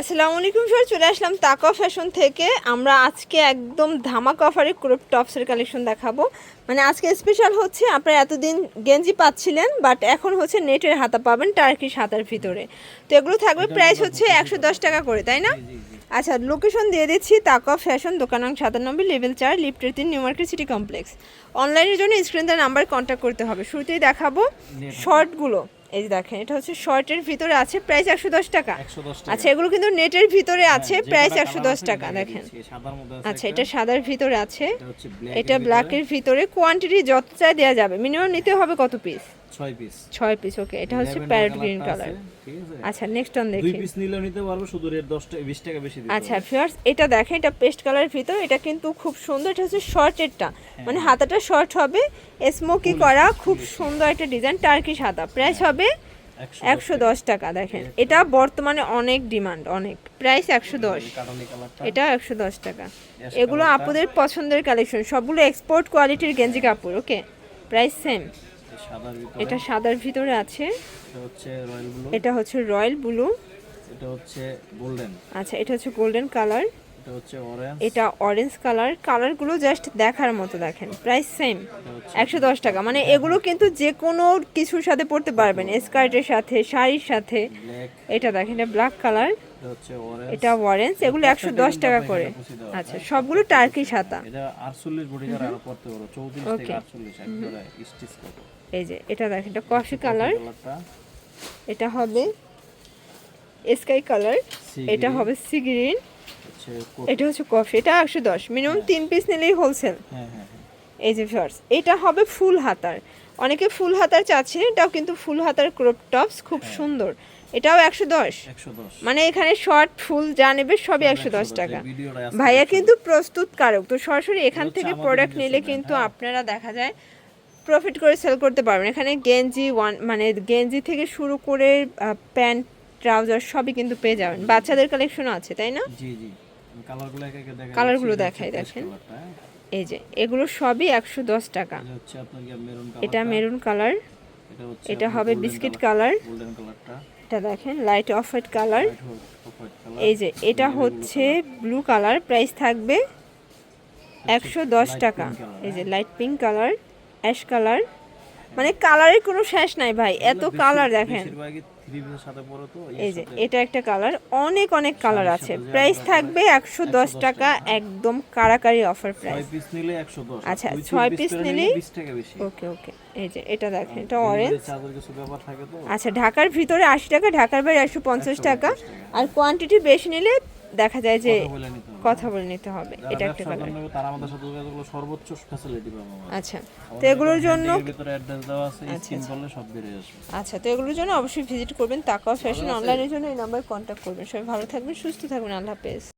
আসসালামু আলাইকুম স্যার চলে আসলাম তাকা ফ্যাশন থেকে। আমরা আজকে একদম ধামাকা অফারে ক্রপ টপসের কালেকশন দেখাবো। মানে আজকে স্পেশাল হচ্ছে আপনারা এতদিন গেঞ্জি পাচ্ছিলেন বাট এখন হচ্ছে নেটের হাতা পাবেন টার্কিশ হাতার ভিতরে। তো এগুলো থাকবে প্রাইস হচ্ছে একশো দশ টাকা করে তাই না? আচ্ছা লোকেশন দিয়ে দিচ্ছি তাকা ফ্যাশন দোকান নং সাতানব্বই লেভেল চার লিফটের তিন নিউ মার্কেট সিটি কমপ্লেক্স অনলাইনের জন্য স্ক্রিন নাম্বার কন্ট্যাক্ট করতে হবে। শুরুতেই দেখাবো শর্টগুলো এই যে দেখেন এটা হচ্ছে শর্টের ভিতরে আছে প্রাইস একশো দশ টাকা। আচ্ছা এগুলো কিন্তু নেটের ভিতরে আছে হ্যাঁ, প্রাইস কটা একশো দশ আছে টাকা দেখেন। আছে আচ্ছা এটা সাদার ভিতরে আছে। এটা হচ্ছে black এর ব্ল্যাকের ভিতরে। কোয়ান্টিটি যত চাই দেওয়া যাবে মিনিমাম নিতে হবে কত পিস ছয় পিস ছয় পিস ওকে এটা হচ্ছে প্যারট গ্রিন কালার আচ্ছা নেক্সট অন দুই দেখি। পিস নিলেও নিতে পারব শুধু রেট দশ টাকা বিশ টাকা বেশি দিতে আচ্ছা। এটা দেখেন এটা পেস্ট কালারের ভিতর এটা কিন্তু খুব সুন্দর এটা হচ্ছে শর্টেরটা হ্যাঁ। মানে হাতাটা শর্ট হবে স্মোকি করা খুব সুন্দর একটা ডিজাইন টার্কিশ হাতা। প্রাইস হবে একশো দশ টাকা। দেখেন। এটা বর্তমানে অনেক ডিমান্ড অনেক। প্রাইস একশো দশ। এটা একশো দশ টাকা। এগুলো। আপুদের পছন্দের কালেকশন সবগুলো এক্সপোর্ট কোয়ালিটির গেঞ্জি কাপড় ওকে প্রাইস সেম এটা সাদার ভিতরে আছে। এটা হচ্ছে রয়্যাল ব্লু। এটা হচ্ছে গোল্ডেন। আচ্ছা এটা হচ্ছে গোল্ডেন কালার। এটা হচ্ছে অরেঞ্জ এটা অরেঞ্জ কালার। কালারগুলো জাস্ট দেখার মতো দেখেন। প্রাইস সেম একশো দশ টাকা। মানে এগুলো কিন্তু যে কোনো কিছুর সাথে পরতে পারবেন। স্কার্টের সাথে শাড়ির সাথে। এটা দেখেন এটা ব্ল্যাক কালার। এটা অরেঞ্জ এগুলো একশো দশ টাকা করে। আচ্ছা সবগুলো টার্কিশ হাতা এই যে এটা দেখেন এটা কফি কালার এটা হবে স্কাই কালার এটা হবে সি গ্রিন এটা হচ্ছে কফি এটা একশো দশ। মিনিমাম তিন পিস নিলেই হোলসেল হ্যাঁ হ্যাঁ হ্যাঁ। এই যে ফার্স এটা হবে ফুল হাতার। অনেকে ফুল হাতার চাচ্ছেন এটাও কিন্তু ফুল হাতার ক্রপ টপস খুব হ্যাঁ। সুন্দর। এটাও একশো দশ। মানে এখানে শর্ট ফুল যা নেবে সবই একশো দশ টাকা। ভাইয়া। কিন্তু প্রস্তুতকারক তো সরাসরি এখান থেকে প্রোডাক্ট নিলে কিন্তু হ্যাঁ। আপনারা দেখা যায় প্রফিট করে সেল করতে পারবেন। এখানে গেঞ্জি ওয়ান মানে গেঞ্জি থেকে শুরু করে প্যান্ট ট্রাউজার সবই কিন্তু পেয়ে যাবেন। বাচ্চাদের কালেকশনও আছে তাই না? কালারগুলো দেখাই দেখেন। এই যে এগুলো সবই একশো দশ টাকা। এটা মেরুন কালার। এটা হবে বিস্কিট কালার, এটা দেখেন লাইট অফ হোয়াইট কালার এই যে এটা হচ্ছে ব্লু কালার প্রাইস থাকবে একশো দশ টাকা। এই যে light pink colour ash colour মানে কালারের কোনো শেষ নাই ভাই এত কালার দেখেন। এই যে এটা একটা কালার অনেক অনেক কালার আছে। প্রাইস থাকবে একশো দশ টাকা একদম কারাকারি অফার প্রাইস নিলে আচ্ছা, ছয় পিস নিলেই ওকে ওকে এই যে এটা দেখেন এটা অরেঞ্জ আচ্ছা ঢাকার ভিতরে আশি টাকা ঢাকার বাইরে একশো পঞ্চাশ টাকা। আর কোয়ান্টিটি বেশি নিলে দেখা যায় যে কথা বলে নিতে হবে। এটা একটা কথা কালার তারা আমাদের সাথে যোগাযোগ করলে সর্বোচ্চ ফ্যাসিলিটি পাবে আচ্ছা তো এগুলোর জন্য ভিতরে অ্যাড্রেস দেওয়া আছে স্ক্রিন করলে সব বেরিয়ে আসবে। আচ্ছা তো এগুলোর জন্য অবশ্যই ভিজিট করবেন তাকাও ফ্যাশন অনলাইনের জন্য এই নাম্বার কন্ট্যাক্ট করবেন। সবাই ভালো থাকবেন সুস্থ থাকবেন আল্লাহ হাফেজ।